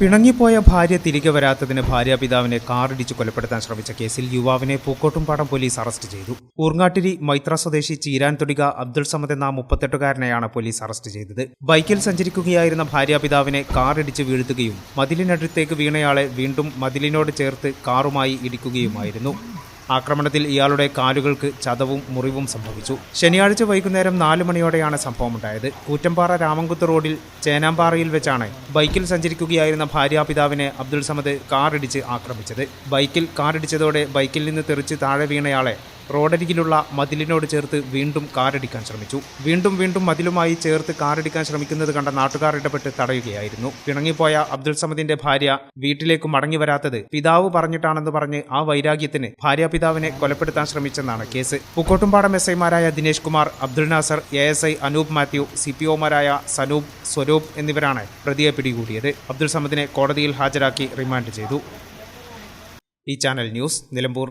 പിണങ്ങിപ്പോയ ഭാര്യ തിരികെ വരാത്തതിന് ഭാര്യാപിതാവിനെ കാറിടിച്ച് കൊലപ്പെടുത്താൻ ശ്രമിച്ച കേസിൽ യുവാവിനെ പൂക്കോട്ടുംപാടം പോലീസ് അറസ്റ്റ് ചെയ്തു. ഊർങ്ങാട്ടിരി മൈത്ര സ്വദേശി ചീരാൻതൊടിക അബ്ദുൾ സമദ് എന്ന മുപ്പത്തെട്ടുകാരനെയാണ് പോലീസ് അറസ്റ്റ് ചെയ്തത്. ബൈക്കിൽ സഞ്ചരിക്കുകയായിരുന്ന ഭാര്യാപിതാവിനെ കാറിടിച്ച് വീഴ്ത്തുകയും മതിലിനടുത്തേക്ക് വീണയാളെ വീണ്ടും മതിലിനോട് ചേർത്ത് കാറുമായി ഇടിക്കുകയുമായിരുന്നു. ആക്രമണത്തിൽ ഇയാളുടെ കാലുകൾക്ക് ചതവും മുറിവും സംഭവിച്ചു. ശനിയാഴ്ച വൈകുന്നേരം നാലു മണിയോടെയാണ് സംഭവമുണ്ടായത്. കൂറ്റമ്പാറ രാമൻകുത്ത് റോഡിൽ ചേനാമ്പാറയിൽ വെച്ചാണ് ബൈക്കിൽ സഞ്ചരിക്കുകയായിരുന്ന ഭാര്യാപിതാവിനെ അബ്ദുൾ സമദ് കാറിടിച്ച് ആക്രമിച്ചത്. ബൈക്കിൽ കാറിടിച്ചതോടെ ബൈക്കിൽ നിന്ന് തെറിച്ച് താഴെ വീണയാളെ റോഡരികിലുള്ള മതിലിനോട് ചേർത്ത് വീണ്ടും കാറടിക്കാൻ ശ്രമിച്ചു. വീണ്ടും വീണ്ടും മതിലുമായി ചേർത്ത് കാറടിക്കാൻ ശ്രമിക്കുന്നത് കണ്ട നാട്ടുകാർ ഇടപെട്ട് തടയുകയായിരുന്നു. പിണങ്ങിപ്പോയ അബ്ദുൾ സമദിന്റെ ഭാര്യ വീട്ടിലേക്ക് മടങ്ങി വരാത്തത് പിതാവ് പറഞ്ഞിട്ടാണെന്ന് പറഞ്ഞ് ആ വൈരാഗ്യത്തിന് ഭാര്യാപിതാവിനെ കൊലപ്പെടുത്താൻ ശ്രമിച്ചെന്നാണ് കേസ്. പൂക്കോട്ടുംപാടം എസ് ഐമാരായ Dinesh Kumar Abdul Nasar A S I Anoop Mathew C P ഒമാരായ Sanoop Swaroop എന്നിവരാണ് പ്രതിയെ പിടികൂടിയത്. അബ്ദുൾ സമദിനെ കോടതിയിൽ ഹാജരാക്കി റിമാൻഡ് ചെയ്തു. ഈ ചാനൽ ന്യൂസ് നിലമ്പൂർ.